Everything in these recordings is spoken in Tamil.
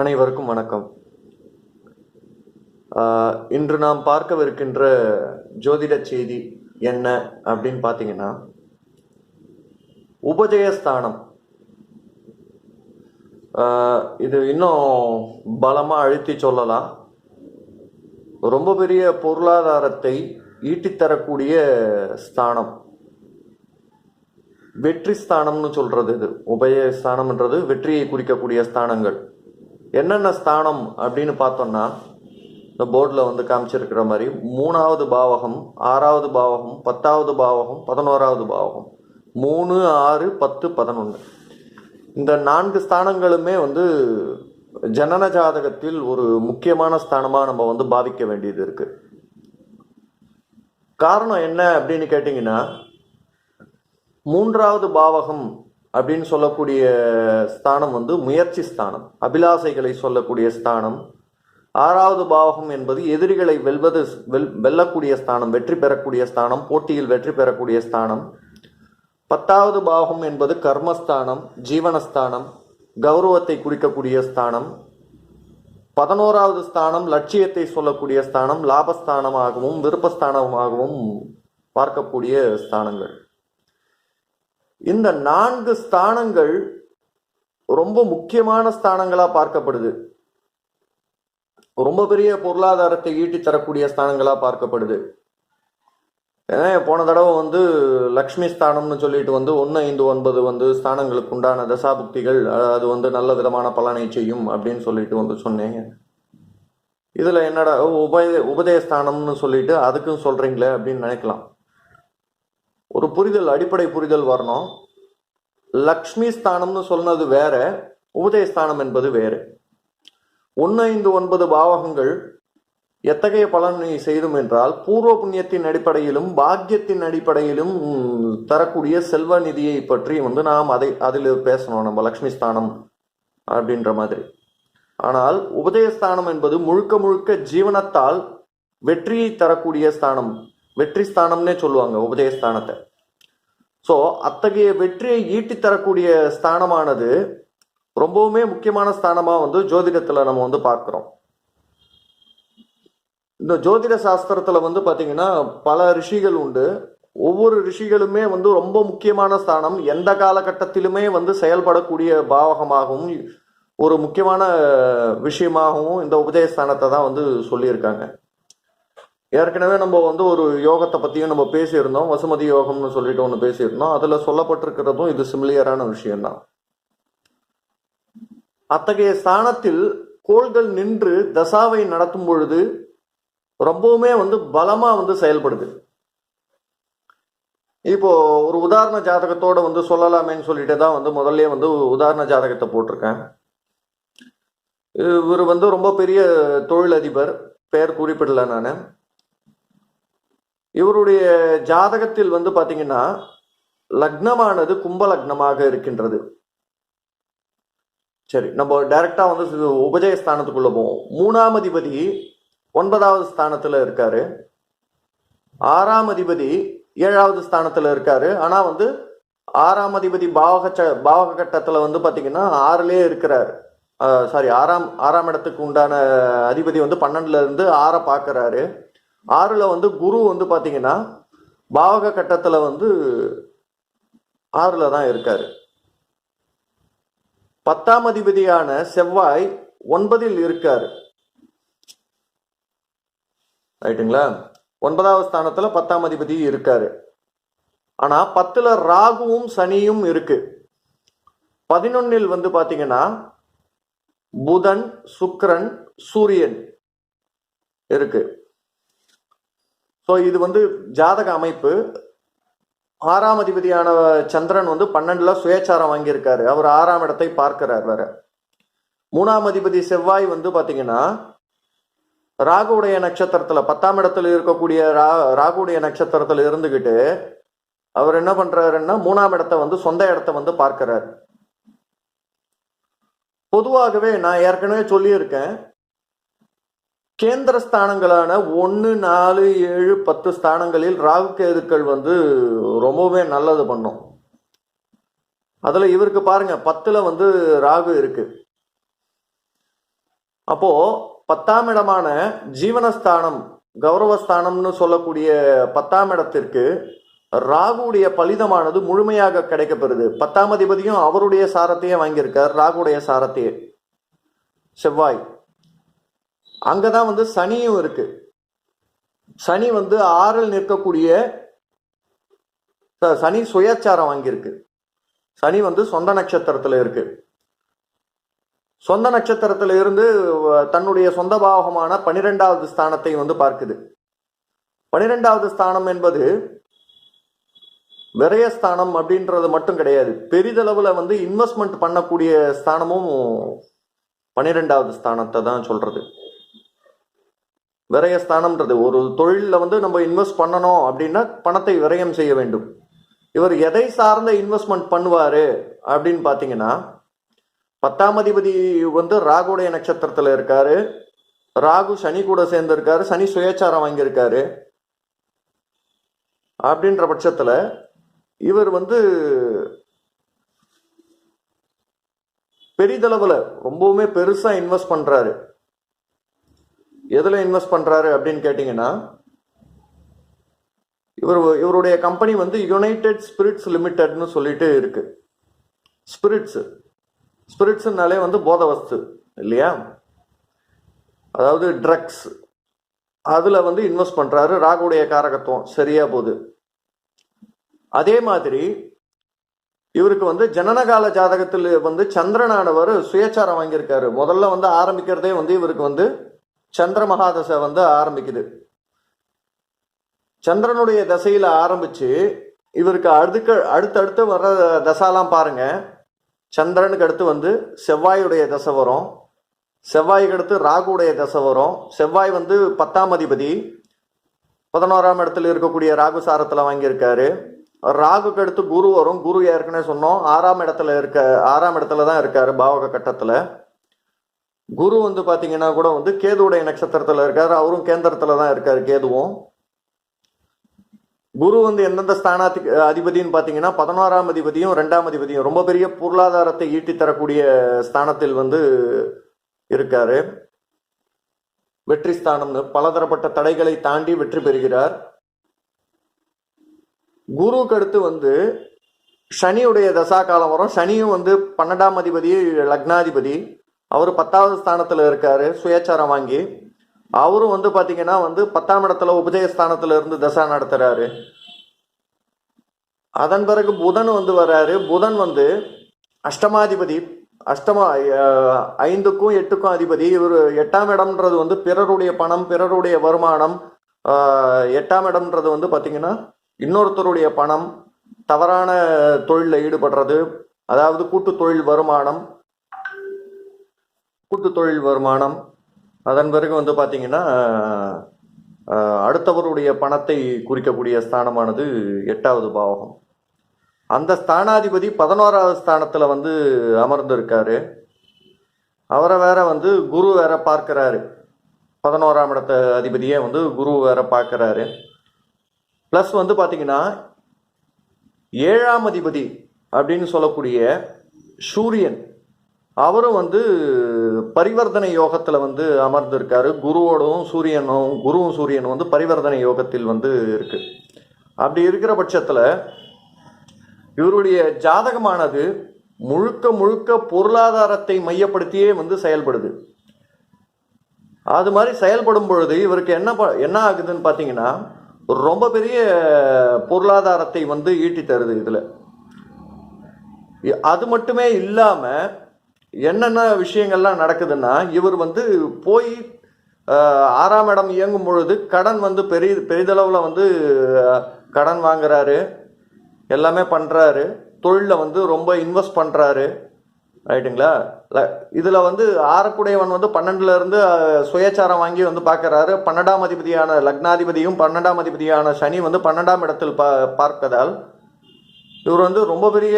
அனைவருக்கும் வணக்கம். இன்று நாம் பார்க்கவிருக்கின்ற ஜோதிட செய்தி என்ன அப்படின்னு பார்த்தீங்கன்னா உபஜயஸ்தானம். இது இன்னும் பலமாக அழுத்தி சொல்லலாம். ரொம்ப பெரிய பொருளாதாரத்தை ஈட்டித்தரக்கூடிய ஸ்தானம். வெற்றி ஸ்தானம்னு சொல்கிறது இது. உபய ஸ்தானம்ன்றது வெற்றியை குறிக்கக்கூடிய ஸ்தானங்கள். என்னென்ன ஸ்தானம் அப்படின்னு பார்த்தோம்னா இந்த போர்டில் வந்து காமிச்சிருக்கிற மாதிரி மூணாவது பாவகம் ஆறாவது பாவகம் பத்தாவது பாவகம் பதினோராவது பாவகம். மூணு ஆறு பத்து பதினொன்று இந்த நான்கு ஸ்தானங்களுமே வந்து ஜனன ஜாதகத்தில் ஒரு முக்கியமான ஸ்தானமாக நம்ம வந்து பாவிக்க வேண்டியது இருக்குது காரணம் என்ன அப்படின்னு கேட்டிங்கன்னா மூன்றாவது பாவகம் அப்படின்னு சொல்லக்கூடிய ஸ்தானம் வந்து முயற்சி ஸ்தானம். அபிலாசைகளை சொல்லக்கூடிய ஸ்தானம். ஆறாவது பாவகம் என்பது எதிரிகளை வெல்வது வெல் வெல்லக்கூடிய ஸ்தானம் வெற்றி பெறக்கூடிய ஸ்தானம் போட்டியில் வெற்றி பெறக்கூடிய ஸ்தானம். பத்தாவது பாவகம் என்பது கர்மஸ்தானம் ஜீவனஸ்தானம் கௌரவத்தை குறிக்கக்கூடிய ஸ்தானம். பதினோராவது ஸ்தானம் லட்சியத்தை சொல்லக்கூடிய ஸ்தானம் லாபஸ்தானமாகவும் விருப்பஸ்தானமாகவும் பார்க்கக்கூடிய ஸ்தானங்கள். இந்த நான்கு ஸ்தானங்கள் ரொம்ப முக்கியமான ஸ்தானங்களா பார்க்கப்படுது. ரொம்ப பெரிய பொருளாதாரத்தை ஈட்டி தரக்கூடிய ஸ்தானங்களா பார்க்கப்படுது. ஏன்னா போன தடவை வந்து லக்ஷ்மி ஸ்தானம்னு சொல்லிட்டு வந்து ஒன்று ஐந்து ஒன்பது வந்து ஸ்தானங்களுக்கு உண்டான தசாபுக்திகள் அது வந்து நல்ல விதமான பலனை செய்யும் அப்படின்னு சொல்லிட்டு வந்து சொன்னேங்க. இதில் என்னடா உபய உபதயஸ்தானம்னு சொல்லிட்டு அதுக்கும் சொல்கிறீங்களே அப்படின்னு நினைக்கலாம். ஒரு புரிதல் அடிப்படை புரிதல் வரணும். லக்ஷ்மி ஸ்தானம்னு சொன்னது வேற உபதயஸ்தானம் என்பது வேறு. ஒன்று ஐந்து ஒன்பது பாவகங்கள் எத்தகைய பலனை செய்தும் என்றால் பூர்வ புண்ணியத்தின் அடிப்படையிலும் பாக்கியத்தின் அடிப்படையிலும் தரக்கூடிய செல்வ நிதியை பற்றி வந்து நாம் அதை அதில் பேசணும் நம்ம லக்ஷ்மி ஸ்தானம் அப்படின்ற மாதிரி. ஆனால் உபதயஸ்தானம் என்பது முழுக்க முழுக்க ஜீவனத்தால் வெற்றியை தரக்கூடிய ஸ்தானம். வெற்றி ஸ்தானம்னே சொல்லுவாங்க உபதயஸ்தானத்தை ஸோ அத்தகைய வெற்றியை ஈட்டி தரக்கூடிய ஸ்தானமானது ரொம்பவுமே முக்கியமான ஸ்தானமாக வந்து ஜோதிடத்தில் நம்ம வந்து பார்க்குறோம். இந்த ஜோதிட சாஸ்திரத்தில் வந்து பார்த்தீங்கன்னா பல ரிஷிகள் உண்டு. ஒவ்வொரு ரிஷிகளுமே வந்து ரொம்ப முக்கியமான ஸ்தானம் எந்த காலகட்டத்திலுமே வந்து செயல்படக்கூடிய பாவகமாகவும் ஒரு முக்கியமான விஷயமாகவும் இந்த உபதயஸ்தானத்தை தான் வந்து சொல்லியிருக்காங்க. ஏற்கனவே நம்ம வந்து ஒரு யோகத்தை பற்றியும் நம்ம பேசியிருந்தோம் வசுமதி யோகம்னு சொல்லிட்டு ஒன்று பேசியிருந்தோம். அதில் சொல்லப்பட்டிருக்கிறதும் இது சிமிலியரான விஷயம்தான். அத்தகைய ஸ்தானத்தில் கோள்கள் நின்று தசாவை நடத்தும் பொழுது ரொம்பவுமே வந்து பலமாக வந்து செயல்படுது. இப்போ ஒரு உதாரண ஜாதகத்தோட வந்து சொல்லலாமேன்னு சொல்லிட்டு தான் வந்து முதல்ல வந்து உதாரண ஜாதகத்தை போட்டிருக்கேன். இவர் வந்து ரொம்ப பெரிய தொழிலதிபர் பெயர் குறிப்பிடல நான். இவருடைய ஜாதகத்தில் வந்து பாத்தீங்கன்னா லக்னமானது கும்ப லக்னமாக இருக்கின்றது. சரி நம்ம டைரக்டா வந்து உபஜய ஸ்தானத்துக்குள்ள போவோம். மூணாம் அதிபதி ஒன்பதாவது ஸ்தானத்துல இருக்காரு. ஆறாம் அதிபதி ஏழாவது ஸ்தானத்துல இருக்காரு. ஆனா வந்து ஆறாம் அதிபதி பாவக ச- பாவக கட்டத்துல வந்து பாத்தீங்கன்னா ஆறுலயே இருக்கிறார். சாரி ஆறாம் ஆறாம் இடத்துக்கு உண்டான அதிபதி வந்து பன்னெண்டுல இருந்து ஆறை பாக்குறாரு. ஆறில் வந்து குரு வந்து பார்த்தீங்கன்னா பாவக கட்டத்தில் வந்து ஆறில் தான் இருக்கார். பத்தாம் அதிபதியான செவ்வாய் ஒன்பதில் இருக்கார். ரைட்டுங்களா? ஒன்பதாவது ஸ்தானத்தில் பத்தாம் அதிபதி இருக்காரு. ஆனால் பத்தில் ராகுவும் சனியும் இருக்கு. பதினொன்னில் வந்து பார்த்தீங்கன்னா புதன் சுக்கரன் சூரியன் இருக்கு. ஸோ இது வந்து ஜாதக அமைப்பு. ஆறாம் அதிபதியான சந்திரன் வந்து பன்னெண்டுல சுயச்சாரம் வாங்கியிருக்காரு. அவர் ஆறாம் இடத்தை பார்க்கிறார் வேற. மூணாம் அதிபதி செவ்வாய் வந்து பார்த்தீங்கன்னா ராகுடைய நட்சத்திரத்தில் பத்தாம் இடத்துல இருக்கக்கூடிய ரா ராகுடைய நட்சத்திரத்தில் இருந்துக்கிட்டு அவர் என்ன பண்ணுறாருன்னா மூணாம் இடத்தை வந்து சொந்த இடத்த வந்து பார்க்கிறார். பொதுவாகவே நான் ஏற்கனவே சொல்லியிருக்கேன் கேந்திர ஸ்தானங்களான ஒன்று நாலு ஏழு பத்து ஸ்தானங்களில் ராகு கேதுக்கள் வந்து ரொம்பவே நல்லது பண்ணும். அதில் இவருக்கு பாருங்க பத்தில் வந்து ராகு இருக்கு. அப்போ பத்தாம் இடமான ஜீவனஸ்தானம் கௌரவஸ்தானம்னு சொல்லக்கூடிய பத்தாம் இடத்திற்கு ராகுடைய பலிதமானது முழுமையாக கிடைக்கப்பெறுது. பத்தாம் அதிபதியும் அவருடைய சாரத்தையே வாங்கியிருக்கார் ராகுடைய சாரத்தையே. செவ்வாய். அங்கே தான் வந்து சனியும் இருக்கு. சனி வந்து ஆறில் நிற்கக்கூடிய ச- சனி சுயச்சாரம் வாங்கியிருக்கு. சனி வந்து சொந்த நட்சத்திரத்தில் இருக்கு. சொந்த நட்சத்திரத்தில் இருந்து தன்னுடைய சொந்த பாவகமான பனிரெண்டாவது ஸ்தானத்தை வந்து பார்க்குது. பனிரெண்டாவது ஸ்தானம் என்பது விரயஸ்தானம் அப்படின்றது மட்டும் கிடையாது. பெரிதளவில் வந்து இன்வெஸ்ட்மெண்ட் பண்ணக்கூடிய ஸ்தானமும் பனிரெண்டாவது ஸ்தானத்தை தான் சொல்றது. விரயஸ்தானம்ன்றது ஒரு தொழிலில் வந்து நம்ம இன்வெஸ்ட் பண்ணணும் அப்படின்னா பணத்தை விரயம் செய்ய வேண்டும். இவர் எதை சார்ந்த இன்வெஸ்ட்மெண்ட் பண்ணுவார் அப்படின்னு பார்த்தீங்கன்னா பத்தாம் அதிபதி வந்து ராகுடைய நட்சத்திரத்தில் இருக்காரு. ராகு சனி கூட சேர்ந்துருக்காரு. சனி சுயச்சாரம் வாங்கியிருக்காரு. அப்படின்ற பட்சத்தில் இவர் வந்து பெரிதளவில் ரொம்பவுமே பெருசாக இன்வெஸ்ட் பண்ணுறாரு எதில் இன்வெஸ்ட் பண்ணுறாரு அப்படின்னு கேட்டிங்கன்னா இவர் இவருடைய கம்பெனி வந்து யுனைடெட் ஸ்பிரிட்ஸ் லிமிடெட்னு சொல்லிட்டு இருக்கு. ஸ்பிரிட்ஸ் ஸ்பிரிட்ஸ்னாலே வந்து போத வஸ்து இல்லையா? அதாவது ட்ரக்ஸ் அதில் வந்து இன்வெஸ்ட் பண்ணுறாரு ராகுடைய காரகத்துவம் சரியா போகுது. அதே மாதிரி இவருக்கு வந்து ஜனனகால ஜாதகத்தில் வந்து சந்திரனானவர் சுயச்சாரம் வாங்கியிருக்காரு. முதல்ல வந்து ஆரம்பிக்கிறதே வந்து இவருக்கு வந்து சந்திர மகாதசை வந்து ஆரம்பிக்குது. சந்திரனுடைய தசையில ஆரம்பிச்சு இவருக்கு அடுக்க அடுத்தடுத்து வர்ற தசாலாம் பாருங்க. சந்திரனுக்கு அடுத்து வந்து செவ்வாயுடைய தசை வரும். செவ்வாய்க்கு அடுத்து ராகுடைய தசை வரும். செவ்வாய் வந்து பத்தாம் அதிபதி. பதினோராம் இடத்துல இருக்கக்கூடிய ராகு சாரத்தில் வாங்கியிருக்காரு. ராகுக்கு அடுத்து குரு வரும். குரு ஏற்கனவே சொன்னோம். ஆறாம் இடத்துல இருக்க ஆறாம் இடத்துல தான் இருக்காரு பாவக கட்டத்தில். குரு வந்து பார்த்தீங்கன்னா கூட வந்து கேதுவுடைய நட்சத்திரத்தில் இருக்காரு. அவரும் கேந்திரத்தில் தான் இருக்கார் கேதுவும். குரு வந்து எந்தெந்த ஸ்தானாத்துக்கு அதிபதின்னு பார்த்தீங்கன்னா பதினோராம் அதிபதியும் ரெண்டாம் அதிபதியும் ரொம்ப பெரிய பொருளாதாரத்தை ஈட்டி தரக்கூடிய ஸ்தானத்தில் வந்து இருக்காரு. வெற்றி ஸ்தானம்னு பலதரப்பட்ட தடைகளை தாண்டி வெற்றி பெறுகிறார். குருவுக்கு அடுத்து வந்து சனியுடைய தசா காலம் வரும். சனியும் வந்து பன்னெண்டாம் அதிபதி லக்னாதிபதி. அவர் பத்தாவது ஸ்தானத்தில் இருக்காரு சுயச்சாரம் வாங்கி. அவரும் வந்து பார்த்தீங்கன்னா வந்து பத்தாம் இடத்துல உபஜயஸ்தானத்துல இருந்து தசா நடத்துகிறாரு அதன் பிறகு புதன் வந்து வர்றாரு. புதன் வந்து அஷ்டமாதிபதி அஷ்டமா ஐந்துக்கும் எட்டுக்கும் அதிபதி. இவர் எட்டாம் இடம்ன்றது வந்து பிறருடைய பணம் பிறருடைய வருமானம். எட்டாம் இடம்ன்றது வந்து பார்த்தீங்கன்னா இன்னொருத்தருடைய பணம் தவறான தொழிலில் ஈடுபடுறது அதாவது கூட்டு தொழில் வருமானம் கூட்டு தொழில் வருமானம். அதன் பிறகு வந்து பார்த்தீங்கன்னா அடுத்தவருடைய பணத்தை குறிக்கக்கூடிய ஸ்தானமானது எட்டாவது பாவகம். அந்த ஸ்தானாதிபதி பதினோராவது ஸ்தானத்தில் வந்து அமர்ந்திருக்காரு. அவரை வேற வந்து குரு வேற பார்க்குறாரு. பதினோராம் இடத்த அதிபதியே வந்து குரு வேற பார்க்கறாரு. ப்ளஸ் வந்து பார்த்தீங்கன்னா ஏழாம் அதிபதி அப்படின்னு சொல்லக்கூடிய சூரியன் அவரும் வந்து பரிவர்த்தனை யோகத்தில் வந்து அமர்ந்திருக்காரு. குருவோடும் சூரியனும் குருவும் சூரியனும் வந்து பரிவர்த்தனை யோகத்தில் வந்து இருக்கு. அப்படி இருக்கிற பட்சத்தில் இவருடைய ஜாதகமானது முழுக்க முழுக்க பொருளாதாரத்தை மையப்படுத்தியே வந்து செயல்படுது. அது மாதிரி செயல்படும் பொழுது இவருக்கு என்ன ப- என்ன ஆகுதுன்னு பார்த்தீங்கன்னா ரொம்ப பெரிய பொருளாதாரத்தை வந்து ஈட்டி தருது இதில். அது மட்டுமே இல்லாமல் என்னென்ன விஷயங்கள்லாம் நடக்குதுன்னா இவர் வந்து போய் ஆறாம் இடம் இயங்கும் பொழுது கடன் வந்து பெரிய பெரிதளவில் வந்து கடன் வாங்குறாரு. எல்லாமே பண்ணுறாரு தொழிலில் வந்து ரொம்ப இன்வெஸ்ட் பண்ணுறாரு ரைட்டுங்களா இதில் வந்து ஆறக்குடையவன் வந்து பன்னெண்டுலேருந்து சுயச்சாரம் வாங்கி வந்து பார்க்குறாரு பன்னெண்டாம் அதிபதியான லக்னாதிபதியும் பன்னெண்டாம் அதிபதியான சனி வந்து பன்னெண்டாம் இடத்தில் பா பார்ப்பதால் இவர் வந்து ரொம்ப பெரிய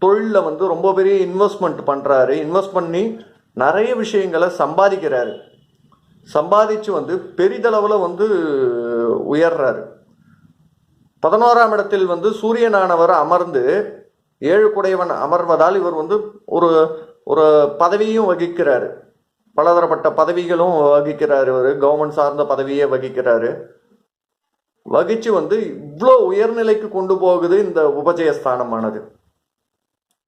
தொழிலில் வந்து ரொம்ப பெரிய இன்வெஸ்ட்மெண்ட் பண்ணுறாரு இன்வெஸ்ட் பண்ணி நிறைய விஷயங்களை சம்பாதிக்கிறாரு. சம்பாதிச்சு வந்து பெரிதளவில் வந்து உயர்றாரு. பதினோராம் இடத்தில் வந்து சூரியனானவர் அமர்ந்து ஏழு குடையவன் அமர்வதால் இவர் வந்து ஒரு ஒரு பதவியும் வகிக்கிறாரு. பலதரப்பட்ட பதவிகளும் வகிக்கிறாரு இவர். கவர்மெண்ட் சார்ந்த பதவியே வகிக்கிறாரு. வகிச்சு வந்து இவ்வளோ உயர்நிலைக்கு கொண்டு போகுது இந்த உபஜயஸ்தானமானது.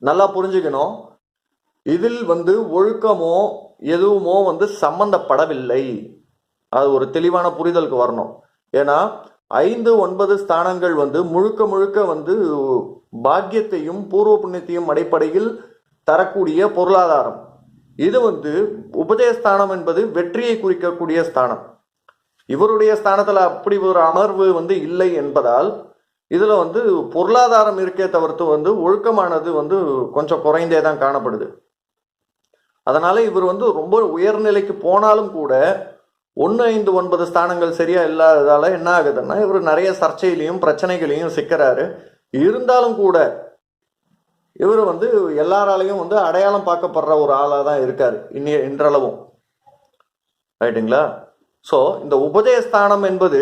நல்லா புரிஞ்சுக்கணும். இதில் வந்து ஒழுக்கமோ எதுவுமோ வந்து சம்பந்தப்படவில்லை. அது ஒரு தெளிவான புரிதலுக்கு வரணும். ஏன்னா ஐந்து ஒன்பது ஸ்தானங்கள் வந்து முழுக்க முழுக்க வந்து பாக்கியத்தையும் பூர்வ புண்ணியத்தையும் அடிப்படையில் தரக்கூடிய பொருளாதாரம். இது வந்து உபஜயஸ்தானம் என்பது வெற்றியை குறிக்கக்கூடிய ஸ்தானம். இவருடைய ஸ்தானத்தில் அப்படி ஒரு அமர்வு வந்து இல்லை என்பதால் இதில் வந்து பொருளாதாரம் இருக்கே தவிர்த்து வந்து ஒழுக்கமானது வந்து கொஞ்சம் குறைந்தே தான் காணப்படுது. அதனால் இவர் வந்து ரொம்ப உயர்நிலைக்கு போனாலும் கூட ஒன்று ஐந்து ஒன்பது ஸ்தானங்கள் சரியாக இல்லாததால் என்ன ஆகுதுன்னா இவர் நிறைய சர்ச்சையிலையும் பிரச்சனைகளையும் சிக்கிறாரு. இருந்தாலும் கூட இவர் வந்து எல்லாராலையும் வந்து அடையாளம் பார்க்கப்படுற ஒரு ஆளாக தான் இருக்கார் இன்னி இன்றளவும். ரைட்டுங்களா ஸோ இந்த உபஜயஸ்தானம் என்பது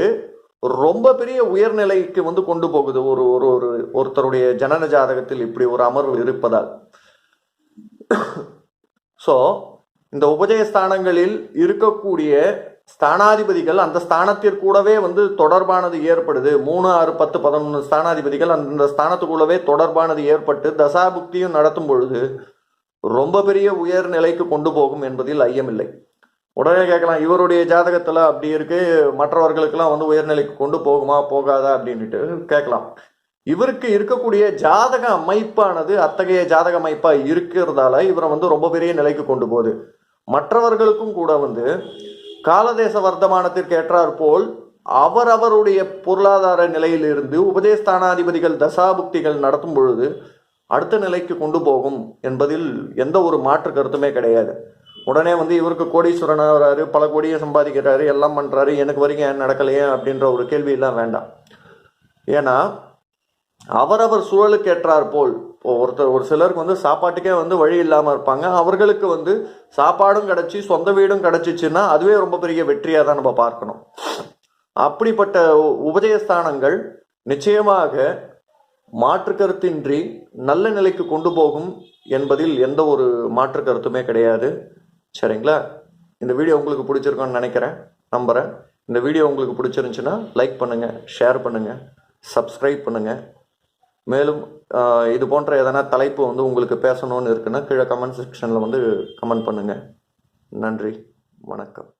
ரொம்ப பெரிய உயர்நிலைக்கு வந்து கொண்டு போகுது. ஒரு ஒரு ஒரு ஒருத்தருடைய ஜனன ஜாதகத்தில் இப்படி ஒரு அமர்வு இருப்பதால். ஸோ இந்த உபஜய ஸ்தானங்களில் இருக்கக்கூடிய ஸ்தானாதிபதிகள் அந்த ஸ்தானத்திற்கூடவே வந்து தொடர்பானது ஏற்படுது. மூணு ஆறு பத்து பதினொன்று ஸ்தானாதிபதிகள் அந்த ஸ்தானத்துக்குள்ளவே தொடர்பானது ஏற்பட்டு தசாபுக்தியும் நடத்தும் பொழுது ரொம்ப பெரிய உயர்நிலைக்கு கொண்டு போகும் என்பதில் ஐயமில்லை. உடனே கேட்கலாம் இவருடைய ஜாதகத்தில் அப்படி இருக்கு மற்றவர்களுக்கெல்லாம் வந்து உயர்நிலைக்கு கொண்டு போகுமா போகாதா அப்படின்ட்டு கேட்கலாம். இவருக்கு இருக்கக்கூடிய ஜாதக அமைப்பானது அத்தகைய ஜாதக அமைப்பா இருக்கிறதால இவரை வந்து ரொம்ப பெரிய நிலைக்கு கொண்டு போகுது. மற்றவர்களுக்கும் கூட வந்து காலதேச வர்த்தமானத்திற்கு ஏற்றாற் போல் அவரவருடைய பொருளாதார நிலையிலிருந்து உபதேஸ்தானாதிபதிகள் தசாபுக்திகள் நடத்தும் பொழுது அடுத்த நிலைக்கு கொண்டு போகும் என்பதில் எந்த ஒரு மாற்று கருத்துமே கிடையாது. உடனே வந்து இவருக்கு கோடீஸ்வரனாக வராரு பல கோடியை சம்பாதிக்கிறாரு எல்லாம் பண்ணுறாரு எனக்கு வரைக்கும் ஏன் நடக்கலையே அப்படின்ற ஒரு கேள்வியெல்லாம் வேண்டாம். ஏன்னா அவரவர் சூழலுக்கு ஏற்றார் போல் இப்போ ஒருத்தர் ஒரு சிலருக்கு வந்து சாப்பாட்டுக்கே வந்து வழி இல்லாமல் இருப்பாங்க. அவர்களுக்கு வந்து சாப்பாடும் கிடச்சி சொந்த வீடும் கிடச்சிச்சுன்னா அதுவே ரொம்ப பெரிய வெற்றியாக தான் நம்ம பார்க்கணும். அப்படிப்பட்ட உ- உபஜயஸ்தானங்கள் நிச்சயமாக மாற்று கருத்தின்றி நல்ல நிலைக்கு கொண்டு போகும் என்பதில் எந்த ஒரு மாற்று கருத்துமே கிடையாது. சரிங்களா? இந்த வீடியோ உங்களுக்கு பிடிச்சிருக்கோன்னு நினைக்கிறேன். நம்புகிறேன் இந்த வீடியோ உங்களுக்கு பிடிச்சிருந்துச்சுன்னா லைக் பண்ணுங்கள் ஷேர் பண்ணுங்கள் சப்ஸ்கிரைப் பண்ணுங்கள் மேலும் இது போன்ற எதனா தலைப்பு வந்து உங்களுக்கு பேசணும்னு இருக்குன்னா கீழே கமெண்ட் செக்ஷனில் வந்து கமெண்ட் பண்ணுங்கள் நன்றி. வணக்கம்.